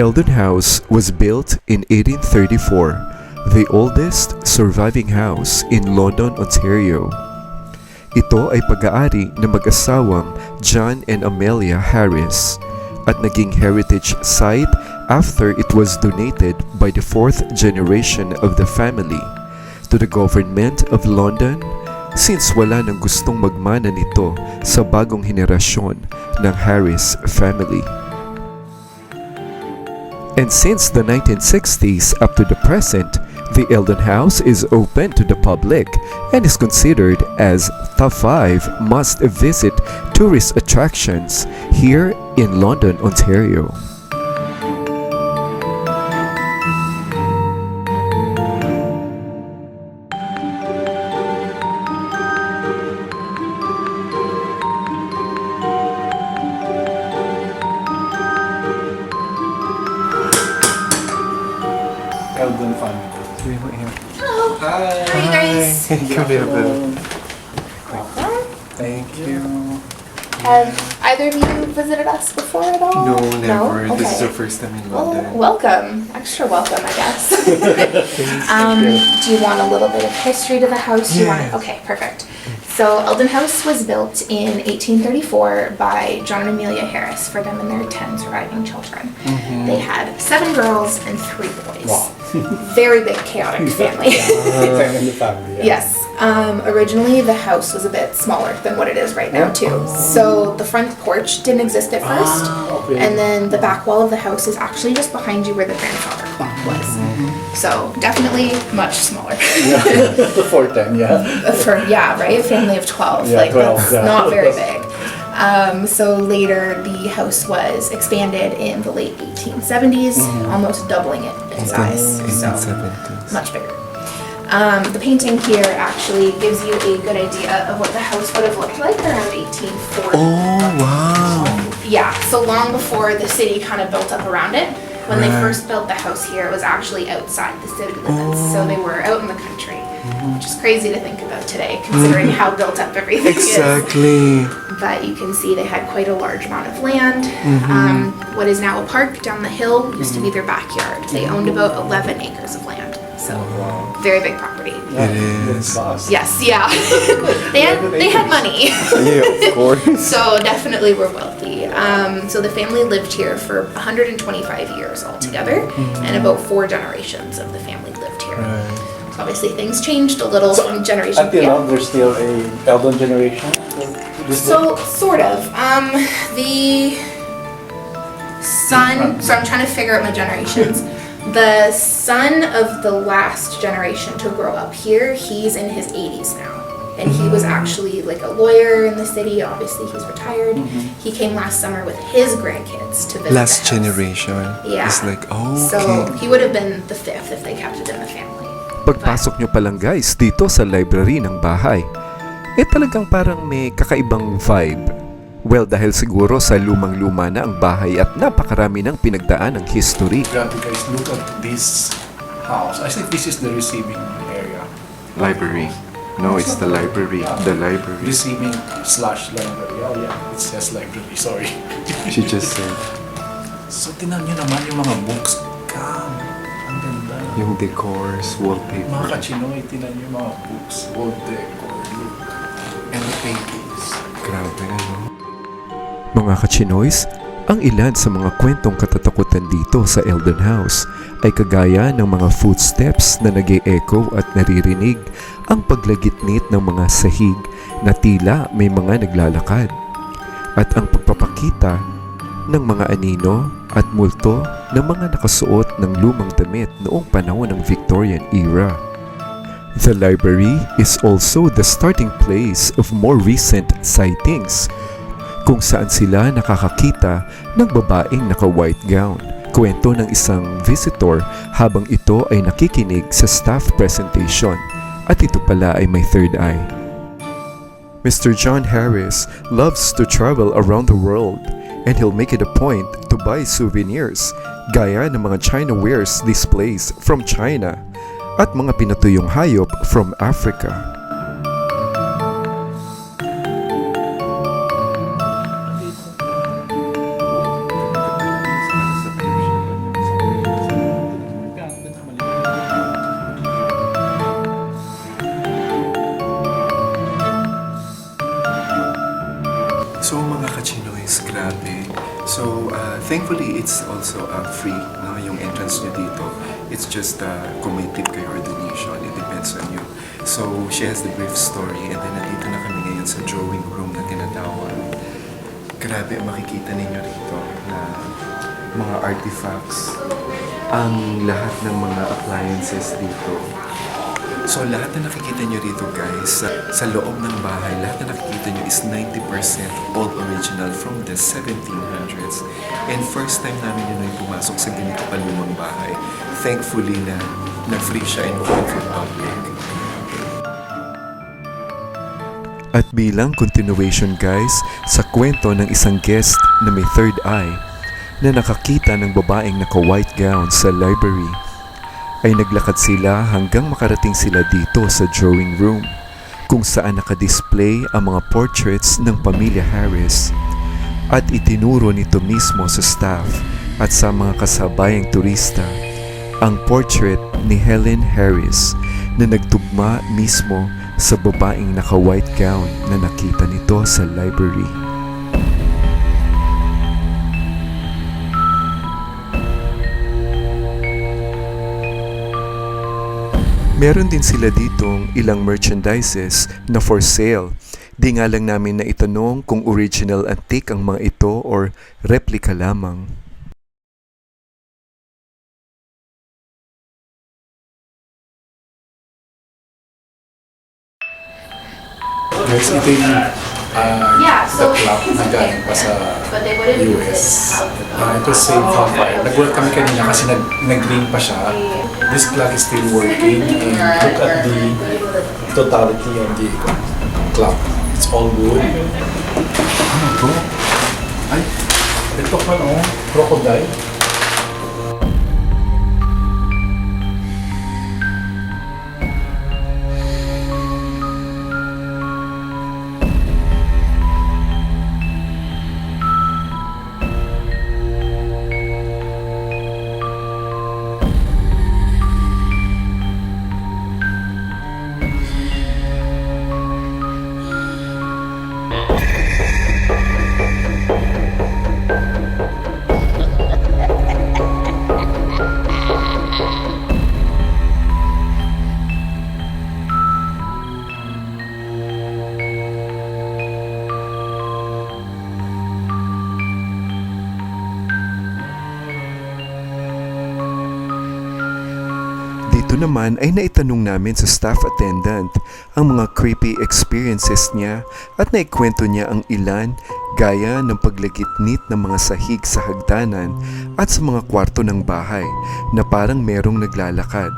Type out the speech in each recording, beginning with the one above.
Eldon House was built in 1834, the oldest surviving house in London, Ontario. Ito ay pag-aari ng mag-asawang John and Amelia Harris at naging heritage site after it was donated by the fourth generation of the family to the government of London since wala nang gustong magmana nito sa bagong henerasyon ng Harris family. And since the 1960s up to the present, the Eldon House is open to the public and is considered as the 5 must-visit tourist attractions here in London, Ontario. Eldon Fund. Hello. Hi. How are you guys? Come here, Bill. Thank you. Have either of you visited us before at all? No, never. No? This is Okay. our first time in Well, welcome. Extra welcome, I guess. um, do you want a little bit of history to the house? You want? Yes. Okay, perfect. So Eldon House was built in 1834 by John and Amelia Harris for them and their 10 surviving children. They had seven girls and three boys. Wow. Very big, chaotic family. Family family. yeah. Yes. Um, originally, the house was a bit smaller than what it is right now, too. So the front porch didn't exist at first, Ah, okay. and then the back wall of the house is actually just behind you where the grandfather clock was. So definitely much smaller. the fourth time, yeah. For yeah, right, a family of twelve. Yeah, like 12, that's yeah. not very big. Um, so later, the house was expanded in the late 1870s, Mm-hmm. almost doubling it in size. So 1870s. much bigger. Um, the painting here actually gives you a good idea of what the house would have looked like around 1840. Oh, wow. Yeah, so long before the city kind of built up around it. When they Right. first built the house here, it was actually outside the city limits, so they were out in the country, which is crazy to think about today, considering how built up everything is Exactly. but you can see they had quite a large amount of land. Um, what is now a park down the hill used to be their backyard. They owned about 11 acres of land, so very big property. Yeah, It that's Yes, yeah, they had they had money, Yeah, of course. so definitely were wealthy. Um, so the family lived here for 125 years altogether, and about four generations of the family lived here. So obviously things changed a little So, from generation. Until yeah. now, there's still a Eldon generation. So sort of. Um, the son. So I'm trying to figure out my generations. The son of the last generation to grow up here, he's in his 80s now, and he was actually like a lawyer in the city. Obviously, he's retired. He came last summer with his grandkids to visit. Last the house. generation. Yeah. It's like, oh, So okay. he would have been the fifth if they kept it in the family. Pagpasok nyo pa lang guys dito sa library ng bahay, eh talagang parang may kakaibang vibe. Well, dahil siguro sa lumang-luma na ang bahay at napakarami ng pinagdaan ng history. Grabe guys, look at this house. I think this is the receiving area. Library. No, it's the library. The library. Receiving slash library. Oh yeah, it says library, sorry. She just said, so tinan nyo naman yung mga books. Ganda. Yung decors, Mga wallpaper. kachinoy, tinan yung mga books. Wall decor, look. And paintings. Grabe, ano? Mga kachinoys, ang ilan sa mga kwentong katatakutan dito sa Eldon House ay kagaya ng mga footsteps na nag echo at naririnig ang paglagitnit ng mga sahig na tila may mga naglalakad at ang pagpapakita ng mga anino at multo ng mga nakasuot ng lumang damit noong panahon ng Victorian era. The library is also the starting place of more recent sightings kung saan sila nakakakita ng babaeng naka-white gown. Kwento ng isang visitor habang ito ay nakikinig sa staff presentation at ito pala ay may third eye. Mr. John Harris loves to travel around the world and he'll make it a point to buy souvenirs gaya ng mga China wares displays from China at mga pinatuyong hayop from Africa. So mga kachinois, grabe. So uh, thankfully, it's also uh, free, no? yung entrance nyo dito. It's just uh, kung may kayo or donation, it depends on you. So she has the brief story and then nandito na kami ngayon sa drawing room na tinatawag. Grabe, ang makikita ninyo rito na mga artifacts. Ang lahat ng mga appliances dito So lahat na nakikita nyo rito guys, sa, sa loob ng bahay, lahat na nakikita nyo is 90% old original from the 1700s. And first time namin yun ay pumasok sa ganito kalumang bahay. Thankfully na na-free siya and open for public. At bilang continuation guys, sa kwento ng isang guest na may third eye, na nakakita ng babaeng naka-white gown sa library, ay naglakad sila hanggang makarating sila dito sa drawing room kung saan nakadisplay ang mga portraits ng pamilya Harris at itinuro nito mismo sa staff at sa mga kasabayang turista ang portrait ni Helen Harris na nagtugma mismo sa babaeng naka-white gown na nakita nito sa library. Meron din sila ditong ilang merchandises na for sale. Di nga lang namin na itanong kung original antique ang mga ito or replica lamang. Guys, ito yung uh, Yeah, so- the clock na galing pa sa But they wouldn't use US. Uh, ito save from fire. Nag-work kami kanina kasi nag nag-ring pa siya. This clock is still working and look at the totality of the clock. It's all good. Ano to? Ay, ito pa no, crocodile. Naman ay naitanong namin sa staff attendant ang mga creepy experiences niya at naikwento niya ang ilan gaya ng paglagitnit ng mga sahig sa hagdanan at sa mga kwarto ng bahay na parang merong naglalakad.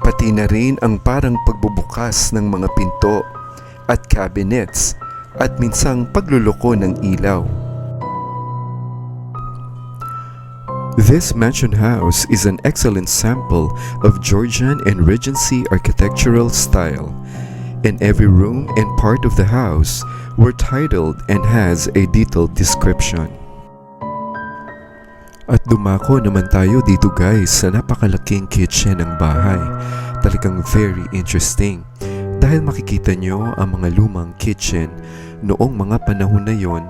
Pati na rin ang parang pagbubukas ng mga pinto at cabinets at minsang pagluloko ng ilaw. This mansion house is an excellent sample of Georgian and Regency architectural style, and every room and part of the house were titled and has a detailed description. At dumako naman tayo dito guys sa napakalaking kitchen ng bahay. Talagang very interesting dahil makikita nyo ang mga lumang kitchen noong mga panahon na yon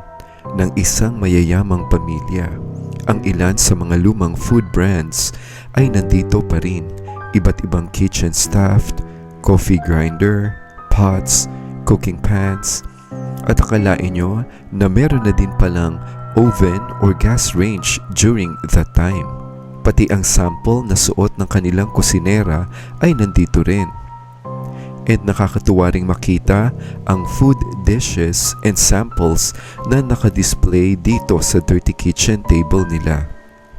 ng isang mayayamang pamilya. Ang ilan sa mga lumang food brands ay nandito pa rin. Iba't ibang kitchen staffed, coffee grinder, pots, cooking pans, at akalain nyo na meron na din palang oven or gas range during that time. Pati ang sample na suot ng kanilang kusinera ay nandito rin. And nakakatuwa ring makita ang food dishes and samples na nakadisplay dito sa dirty kitchen table nila.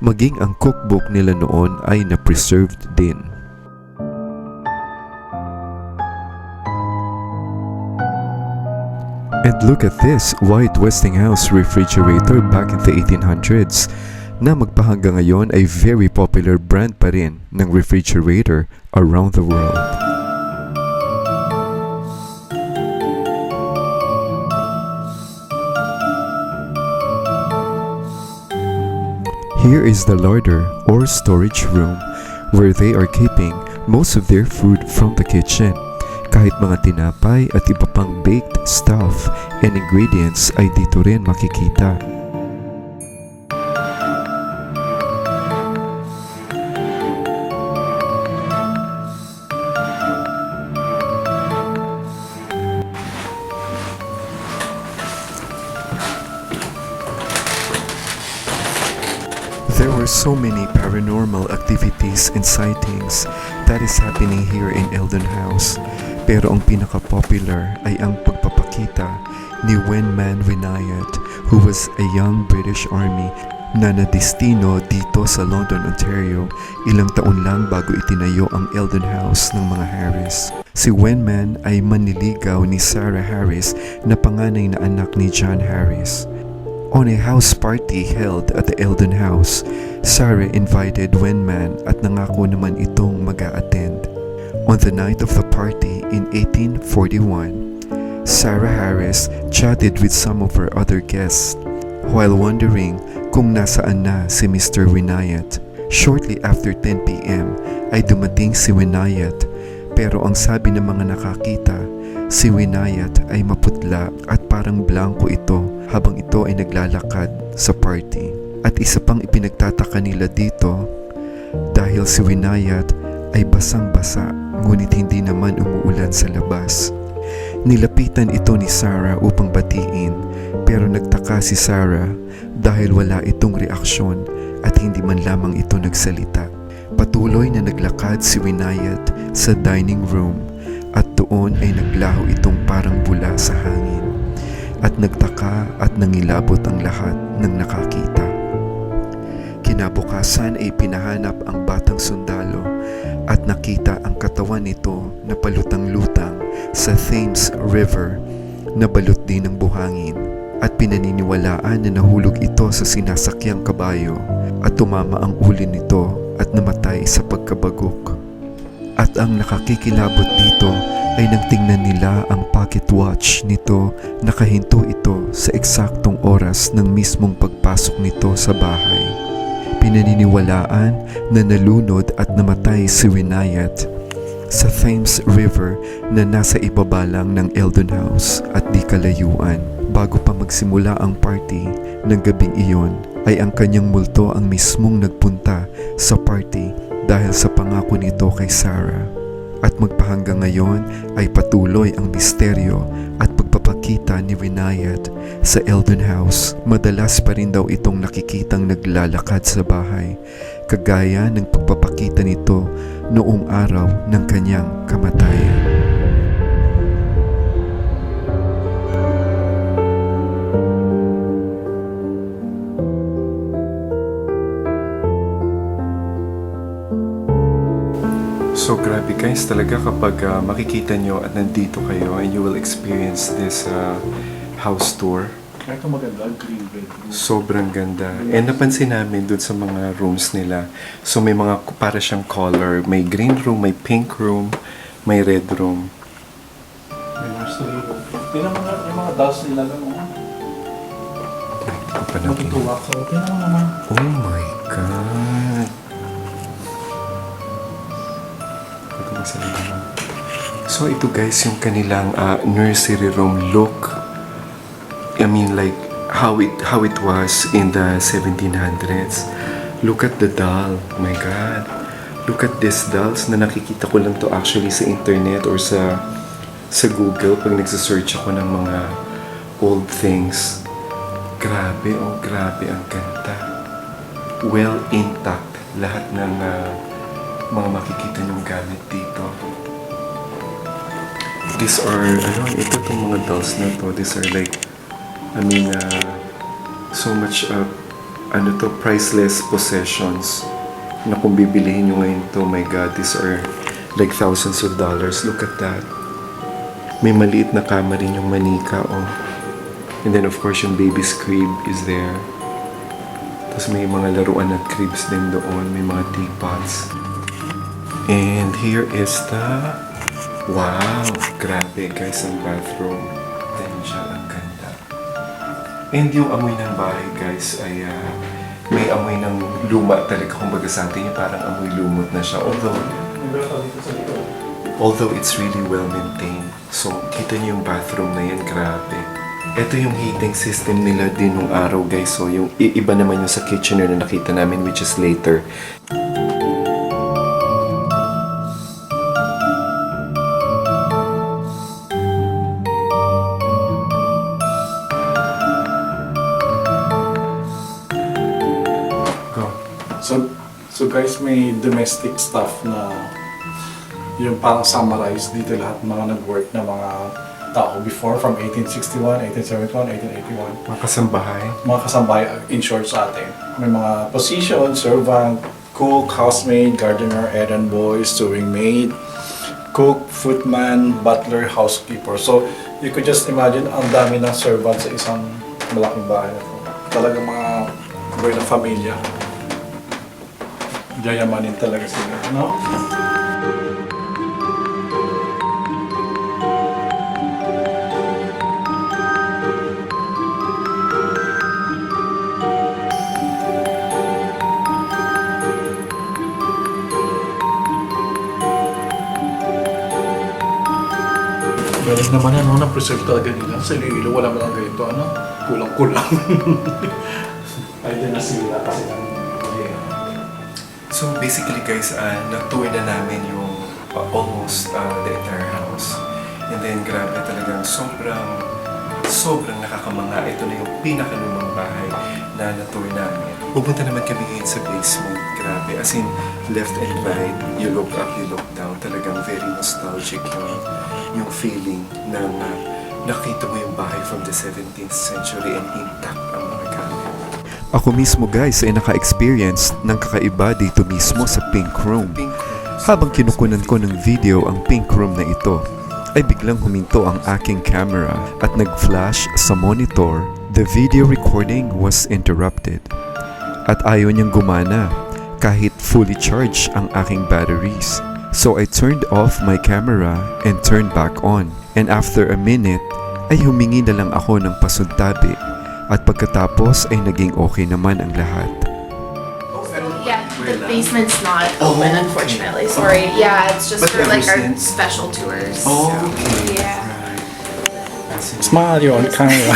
Maging ang cookbook nila noon ay na-preserved din. And look at this white Westinghouse refrigerator back in the 1800s na magpahanggang ngayon ay very popular brand pa rin ng refrigerator around the world. Here is the larder or storage room where they are keeping most of their food from the kitchen. Kahit mga tinapay at iba pang baked stuff and ingredients ay dito rin makikita. So many paranormal activities and sightings that is happening here in Eldon House. Pero ang pinaka-popular ay ang pagpapakita ni Wenman Winayat who was a young British Army na nadistino dito sa London, Ontario ilang taon lang bago itinayo ang Eldon House ng mga Harris. Si Wenman ay manliligaw ni Sarah Harris na panganay na anak ni John Harris. On a house party held at the Eldon House, Sarah invited Wenman at nangako naman itong mag attend On the night of the party in 1841, Sarah Harris chatted with some of her other guests while wondering kung nasaan na si Mr. Winayat. Shortly after 10 p.m. ay dumating si Winayat pero ang sabi ng mga nakakita, si Winayat ay maputla at parang blanco ito habang ito ay naglalakad sa party. At isa pang ipinagtataka nila dito dahil si Winayat ay basang-basa ngunit hindi naman umuulan sa labas. Nilapitan ito ni Sarah upang batiin pero nagtaka si Sarah dahil wala itong reaksyon at hindi man lamang ito nagsalita. Patuloy na naglakad si Winayat sa dining room at doon ay naglaho itong parang bula sa hangin at nagtaka at nangilabot ang lahat ng nakakita. Kinabukasan ay pinahanap ang batang sundalo at nakita ang katawan nito na palutang-lutang sa Thames River na balot din ng buhangin at pinaniniwalaan na nahulog ito sa sinasakyang kabayo at tumama ang uli nito at namatay sa pagkabagok. At ang nakakikilabot dito ay nang tingnan nila ang pocket watch nito nakahinto ito sa eksaktong oras ng mismong pagpasok nito sa bahay. Pinaniniwalaan na nalunod at namatay si Winayat sa Thames River na nasa ibaba lang ng Eldon House at di kalayuan. Bago pa magsimula ang party ng gabing iyon ay ang kanyang multo ang mismong nagpunta sa party dahil sa pangako nito kay Sarah. At magpahanggang ngayon ay patuloy ang misteryo at pagpapakita ni Winayat sa Eldon House. Madalas pa rin daw itong nakikitang naglalakad sa bahay, kagaya ng pagpapakita nito noong araw ng kanyang kamatayan. Guys, talaga kapag ah, makikita nyo at nandito kayo and you will experience this ah, house tour. Kaya ito maganda, green bedroom. Sobrang ganda. And napansin namin dun sa mga rooms nila. So may mga para siyang color. May green room, may pink room, may red room. May nursery room. Tingnan mo nga yung mga dolls nila lang. oh. Matutuwa ka. Tingnan mo naman. Oh my God. So ito guys yung kanilang ah, nursery room look. I mean like how it how it was in the 1700s. Look at the doll. My God. Look at these dolls na nakikita ko lang to actually sa internet or sa sa Google pag nagsa-search ako ng mga old things. Grabe, oh grabe ang ganda. Well intact lahat ng ah, mga makikita niyong gamit dito. These are, ano, ito tong mga dolls na to. These are like, I mean, uh, so much, uh, ano to, priceless possessions na kung bibilihin nyo ngayon to, my God, these are like thousands of dollars. Look at that. May maliit na kama rin yung manika, oh. And then, of course, yung baby's crib is there. Tapos may mga laruan at cribs din doon. May mga teapots. And here is the... Wow! Grabe guys, ang bathroom. Then siya, ang ganda. And yung amoy ng bahay guys ay ah, may amoy ng luma talaga. Kumbaga sa atin parang amoy lumot na siya. Although, although it's really well maintained. So, kita niyo yung bathroom na yan, grabe. Ito yung heating system nila din nung araw guys. So, yung iba naman yung sa kitchener na nakita namin which is later. Guys, may domestic stuff na yung parang summarized dito lahat mga nag-work na mga tao before from 1861, 1871, 1881 Mga kasambahay. mga kasambahay in short sa atin. May mga position, servant, cook, housemaid, gardener, errand boy, sewing maid, cook, footman, butler, housekeeper. So, you could just imagine ang dami ng servant sa isang malaking bahay. Talagang mga buhay na pamilya. Yayamanin talaga sila, no? Galing naman ano, na-preserve talaga nila. Sa Iloilo, wala mo lang ganito, ano? Kulang-kulang. Ay, din nasira kasi ng So basically guys, uh, na-tour na namin yung uh, almost uh, the entire house. And then grabe talagang sobrang sobrang nakakamanga. Ito na yung pinakalumang bahay na na-tour namin. Pupunta naman kami ngayon sa basement. Grabe. As in, left and right, you look up, you look down. Talagang very nostalgic yung, yung feeling ng uh, nakita mo yung bahay from the 17th century and intact ang. Ako mismo guys ay naka-experience ng kakaiba dito mismo sa Pink Room. Habang kinukunan ko ng video ang Pink Room na ito, ay biglang huminto ang aking camera at nag-flash sa monitor. The video recording was interrupted. At ayaw niyang gumana kahit fully charged ang aking batteries. So I turned off my camera and turned back on. And after a minute, ay humingi na lang ako ng pasuntabi at pagkatapos ay naging okay naman ang lahat. Yeah, the basement's not open, unfortunately. Sorry. Yeah, it's just But for like our since- special tours. okay. Yeah. Smile you on camera.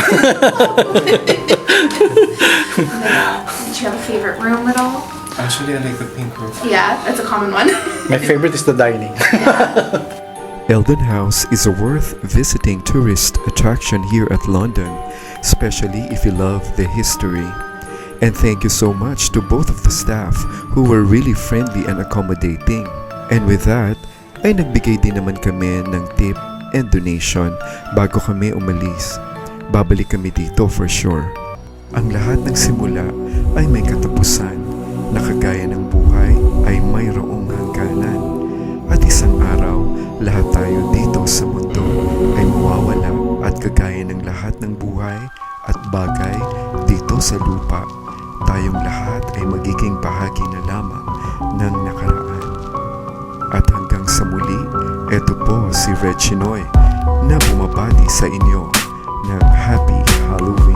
Did you have a favorite room at all? Actually, I like the pink room. Yeah, that's a common one. My favorite is the dining. Eldon House is a worth visiting tourist attraction here at London, especially if you love the history. And thank you so much to both of the staff who were really friendly and accommodating. And with that, ay nagbigay din naman kami ng tip and donation bago kami umalis. Babalik kami dito for sure. Ang lahat ng simula ay may katapusan na kagaya ng buhay sa mundo ay mawawala at kagaya ng lahat ng buhay at bagay dito sa lupa, tayong lahat ay magiging bahagi na lamang ng nakaraan. At hanggang sa muli, eto po si Red na bumabati sa inyo ng Happy Halloween.